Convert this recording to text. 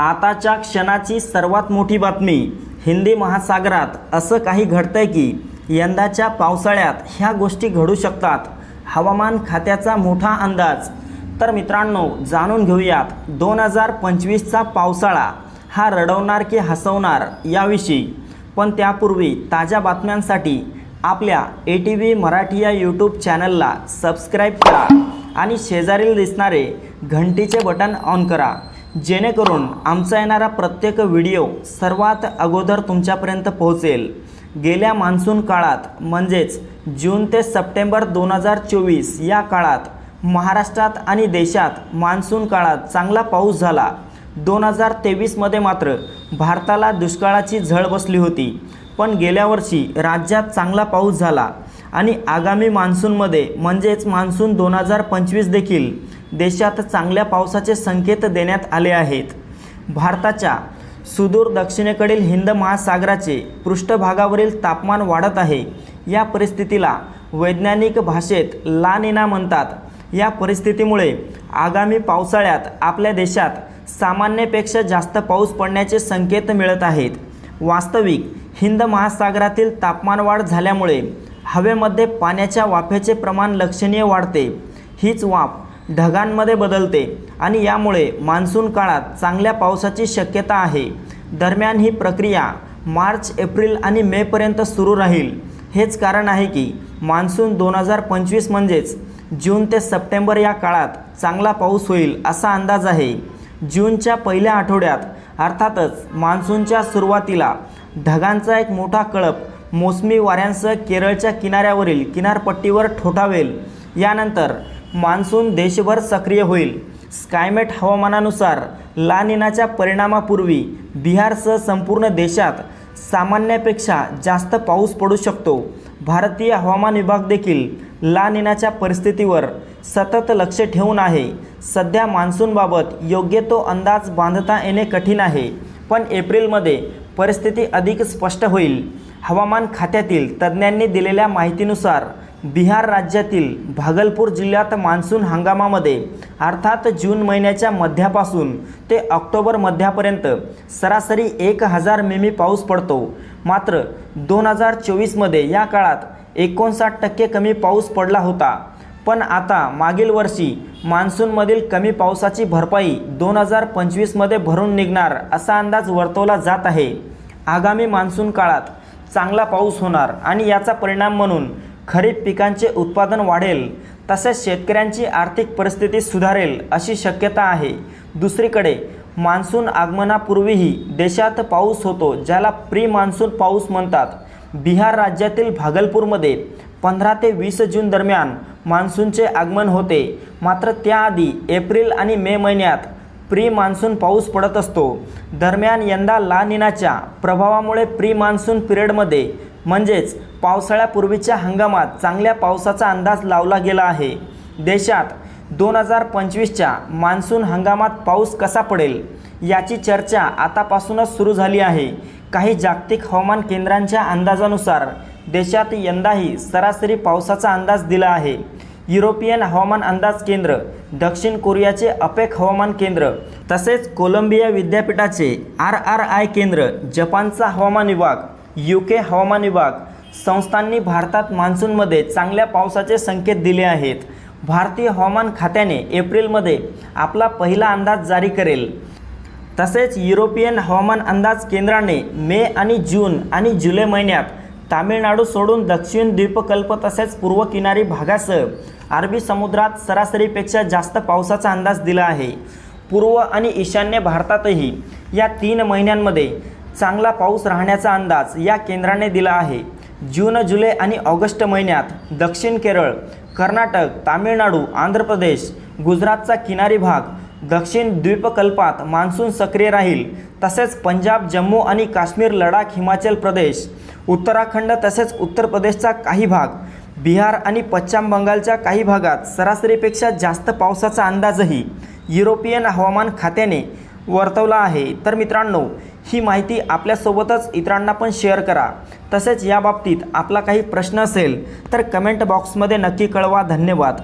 आताच्या क्षणाची सर्वात मोठी बातमी हिंदी महासागरात असं काही घडतंय की यंदाच्या पावसाळ्यात ह्या गोष्टी घडू शकतात. हवामान खात्याचा मोठा अंदाज. तर मित्रांनो जाणून घेऊयात दोन हजार पंचवीसचा पावसाळा हा रडवणार की हसवणार याविषयी. पण त्यापूर्वी ताज्या बातम्यांसाठी आपल्या ए टी व्ही मराठी या यूट्यूब चॅनलला सबस्क्राईब करा आणि शेजारील दिसणारे घंटीचे बटन ऑन करा. जेणेकरून आमचा येणारा प्रत्येक व्हिडिओ सर्वात अगोदर तुमच्यापर्यंत पोहोचेल. गेल्या मान्सून काळात म्हणजेच जून ते सप्टेंबर दोन हजार चोवीस या काळात महाराष्ट्रात आणि देशात मान्सून काळात चांगला पाऊस झाला. दोन हजार तेवीसमध्ये मात्र भारताला दुष्काळाची झळ बसली होती. पण गेल्या वर्षी राज्यात चांगला पाऊस झाला. आणि आगामी मान्सूनमध्ये म्हणजेच मान्सून दोन हजार पंचवीस देखील देशात चांगल्या पावसाचे संकेत देण्यात आले आहेत. भारताच्या सुदूर दक्षिणेकडील हिंद महासागराचे पृष्ठभागावरील तापमान वाढत आहे. या परिस्थितीला वैज्ञानिक भाषेत लानिना म्हणतात. या परिस्थितीमुळे आगामी पावसाळ्यात आपल्या देशात सामान्यपेक्षा जास्त पाऊस पडण्याचे संकेत मिळत आहेत. वास्तविक हिंद महासागरातील तापमानवाढ झाल्यामुळे हवेमध्ये पाण्याच्या वाफेचे प्रमाण लक्षणीय वाढते. हीच वाफ ढगांमध्ये बदलते आणि यामुळे मान्सून काळात चांगल्या पावसाची शक्यता आहे. दरम्यान ही प्रक्रिया मार्च एप्रिल आणि मेपर्यंत सुरू राहील. हेच कारण आहे की मान्सून दोन हजार पंचवीस म्हणजेच जून ते सप्टेंबर या काळात चांगला पाऊस होईल असा अंदाज आहे. जूनच्या पहिल्या आठवड्यात अर्थातच मान्सूनच्या सुरुवातीला ढगांचा एक मोठा कळप मोसमी वाऱ्यांसह केरळच्या किनाऱ्यावरील किनारपट्टीवर ठोठावेल. यानंतर मान्सून देशभर सक्रिय होईल. स्कायमेट हवामानानुसार लानिनाच्या परिणामापूर्वी बिहारसह संपूर्ण देशात सामान्यापेक्षा जास्त पाऊस पडू शकतो. भारतीय हवामान विभाग देखील लानिनाच्या परिस्थितीवर सतत लक्ष ठेवून आहे. सध्या मान्सूनबाबत योग्य तो अंदाज बांधता येणे कठीण आहे. पण एप्रिलमध्ये परिस्थिती अधिक स्पष्ट होईल. हवामान खात्यातील तज्ज्ञांनी दिलेल्या माहितीनुसार बिहार राज्यातील भागलपूर जिल्ह्यात मान्सून हंगामामध्ये अर्थात जून महिन्याच्या मध्यापासून ते ऑक्टोबर मध्यापर्यंत सरासरी एक हजार मिमी पाऊस पडतो. मात्र दोन हजार चोवीसमध्ये या काळात एकोणसाठ टक्के कमी पाऊस पडला होता. पण आता मागील वर्षी मान्सूनमधील कमी पावसाची भरपाई दोन हजार पंचवीसमध्ये भरून निघणार असा अंदाज वर्तवला जात आहे. आगामी मान्सून काळात चांगला पाऊस होणार आणि याचा परिणाम म्हणून खरीप पिकांचे उत्पादन वाढेल तसेच शेतकऱ्यांची आर्थिक परिस्थिती सुधारेल अशी शक्यता आहे. दुसरीकडे मान्सून आगमनापूर्वीही देशात पाऊस होतो ज्याला प्री मान्सून पाऊस म्हणतात. बिहार राज्यातील भागलपूरमध्ये पंधरा ते वीस जून दरम्यान मान्सूनचे आगमन होते. मात्र त्याआधी एप्रिल आणि मे महिन्यात प्री मान्सून पाऊस पडत असतो. दरम्यान यंदा ला निनाच्या प्रभावामुळे प्री मान्सून पिरियडमध्ये म्हणजेच पावसाळ्यापूर्वीच्या हंगामात चांगल्या पावसाचा अंदाज लावला गेला आहे. देशात दोन हजार पंचवीसच्या मान्सून हंगामात पाऊस कसा पडेल याची चर्चा आतापासूनच सुरू झाली आहे. काही जागतिक हवामान केंद्रांच्या अंदाजानुसार देशात यंदाही सरासरी पावसाचा अंदाज दिला आहे. युरोपियन हवामान अंदाज केंद्र दक्षिण कोरियाचे अपेक हवामान केंद्र तसेच कोलंबिया विद्यापीठाचे आर आर आय केंद्र जपानचा हवामान विभाग यू के हवामान विभाग संस्थांनी भारतात मान्सूनमध्ये चांगल्या पावसाचे संकेत दिले आहेत. भारतीय हवामान खात्याने एप्रिलमध्ये आपला पहिला अंदाज जारी करेल. तसेच युरोपियन हवामान अंदाज केंद्राने मे आणि जून आणि जुलै महिन्यात तामिळनाडू सोडून दक्षिण द्वीपकल्प तसेच पूर्व किनारी भागासह अरबी समुद्रात सरासरीपेक्षा जास्त पावसाचा अंदाज दिला आहे. पूर्व आणि ईशान्य भारतातही या तीन महिन्यांमध्ये चांगला पाऊस राहण्याचा अंदाज या केंद्राने दिला आहे. जून जुलै आणि ऑगस्ट महिन्यात दक्षिण केरळ कर्नाटक तामिळनाडू आंध्र प्रदेश गुजरातचा किनारी भाग दक्षिण द्वीपकल्पात मान्सून सक्रिय राहील तसेच पंजाब जम्मू आणि काश्मीर लडाख हिमाचल प्रदेश उत्तराखंड तसेच उत्तर प्रदेशचा काही भाग बिहार आणि पश्चिम बंगालच्या काही भागात सरासरीपेक्षा जास्त पावसाचा अंदाजही युरोपियन हवामान खात्याने वर्तवला आहे. तर मित्रांनो ही माहिती आपल्यासोबतच इतरांना पण शेअर करा. तसेच या बाबतीत आपला काही प्रश्न असेल तर कमेंट बॉक्समध्ये नक्की कळवा. धन्यवाद.